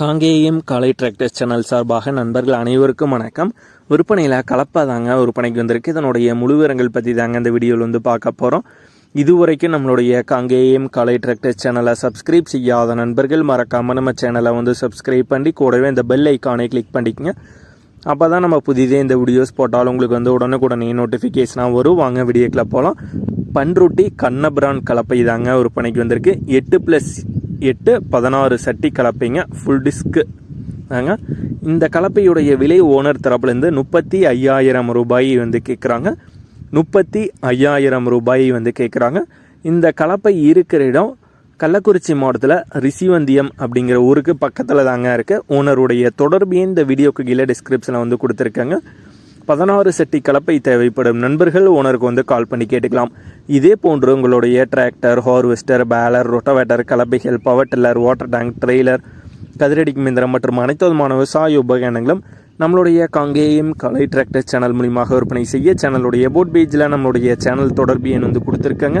காங்கேயம் காலை tractors channel சார்பாக நண்பர்கள் அனைவருக்கும் வணக்கம். விற்பனையில் கலப்பை தாங்க விற்பனைக்கு வந்திருக்கு. இதனுடைய முழு விவரங்கள் பற்றி தாங்க இந்த வீடியோவில் வந்து பார்க்க போகிறோம் இதுவரைக்கும் நம்மளுடைய காங்கேயம் காலை டிராக்டர்ஸ் சேனலை சப்ஸ்கிரைப் செய்யாத நண்பர்கள் மறக்காமல் நம்ம சேனலை வந்து சப்ஸ்கிரைப் பண்ணி கூடவே இந்த பெல் ஐக்கானை கிளிக் பண்ணிக்கங்க. அப்போ தான் நம்ம புதிதே இந்த வீடியோஸ் போட்டாலும் உங்களுக்கு வந்து உடனுக்குடனே நோட்டிஃபிகேஷனாக வரும். வாங்க வீடியோக்கில் போகலாம் பன்ருட்டி கண்ணபிரான் கலப்பை தாங்க விற்பனைக்கு வந்திருக்கு. எட்டு ப்ளஸ் எட்டு பதினாறு சட்டி கலப்பைங்க ஃபுல் டிஸ்க்கு தாங்க இந்த கலப்பையுடைய விலை ஓனர் தரப்புலேருந்து முப்பத்தி ஐயாயிரம் ரூபாய் வந்து கேட்குறாங்க முப்பத்தி ஐயாயிரம் ரூபாய் வந்து கேட்குறாங்க இந்த கலப்பை இருக்கிற இடம் கள்ளக்குறிச்சி மாவட்டத்தில் ரிசிவந்தியம் அப்படிங்கிற ஊருக்கு பக்கத்தில் தாங்க இருக்குது ஓனருடைய தொடர்பு இந்த வீடியோக்கு கீழே டிஸ்கிரிப்ஷனில் வந்து கொடுத்துருக்காங்க. பதினாறு செட்டி கலப்பை தேவைப்படும் நண்பர்கள் ஓனருக்கு வந்து கால் பண்ணி கேட்டுக்கலாம். இதே போன்று உங்களுடைய tractor harvester baler rotavator கலப்பைகள் power tiller water tank trailer கதிரடிக்கும் மிந்திரம் மற்றும் அனைத்து விதமான விவசாய உபகரணங்களும் நம்மளுடைய காங்கேயம் கலை டிராக்டர் சேனல் மூலியமாக விற்பனை செய்ய சேனலுடைய போட் பேஜில் நம்மளுடைய சேனல் தொடர்பு எண் வந்து கொடுத்துருக்காங்க.